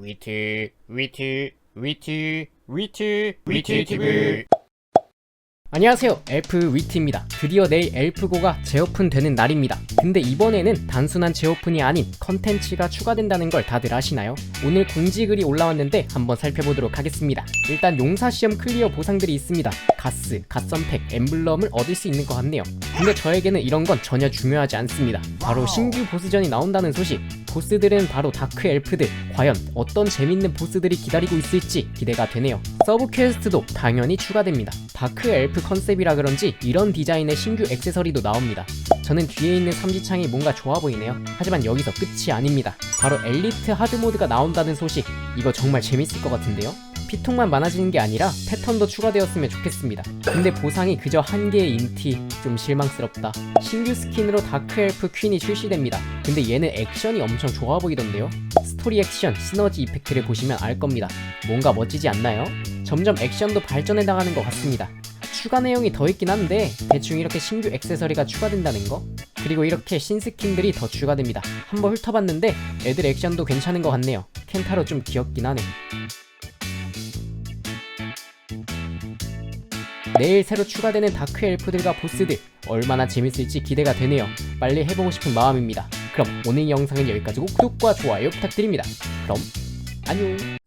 위트 위트 위트 위트 위트 TV 안녕하세요. 엘프 위트입니다. 드디어 내일 엘프고가 재오픈 되는 날입니다. 근데 이번에는 단순한 재오픈이 아닌 컨텐츠가 추가된다는 걸 다들 아시나요? 오늘 공지글이 올라왔는데 한번 살펴보도록 하겠습니다. 일단 용사시험 클리어 보상들이 있습니다. 가스, 갓선팩, 엠블럼을 얻을 수 있는 것 같네요. 근데 저에게는 이런 건 전혀 중요하지 않습니다. 바로 신규 보스전이 나온다는 소식 보스들은 바로 다크 엘프들. 과연 어떤 재밌는 보스들이 기다리고 있을지 기대가 되네요. 서브 퀘스트도 당연히 추가됩니다. 다크 엘프 컨셉이라 그런지 이런 디자인의 신규 액세서리도 나옵니다. 저는 뒤에 있는 삼지창이 뭔가 좋아 보이네요. 하지만 여기서 끝이 아닙니다. 바로 엘리트 하드 모드가 나온다는 소식. 이거 정말 재밌을 것 같은데요 피통만 많아지는 게 아니라 패턴도 추가되었으면 좋겠습니다. 근데 보상이 그저 한 개의 인티 좀 실망스럽다. 신규 스킨으로 다크 엘프 퀸이 출시됩니다. 근데 얘는 액션이 엄청 좋아 보이던데요. 스토리 액션, 시너지 이펙트를 보시면 알 겁니다. 뭔가 멋지지 않나요? 점점 액션도 발전해 나가는 것 같습니다. 추가 내용이 더 있긴 한데 대충 이렇게 신규 액세서리가 추가된다는 거? 그리고 이렇게 신스킨들이 더 추가됩니다. 한번 훑어봤는데 애들 액션도 괜찮은 것 같네요. 켄타로 좀 귀엽긴 하네. 내일 새로 추가되는 다크 엘프들과 보스들 얼마나 재밌을지 기대가 되네요. 빨리 해보고 싶은 마음입니다. 그럼 오늘 영상은 여기까지고 구독과 좋아요 부탁드립니다. 그럼 안녕.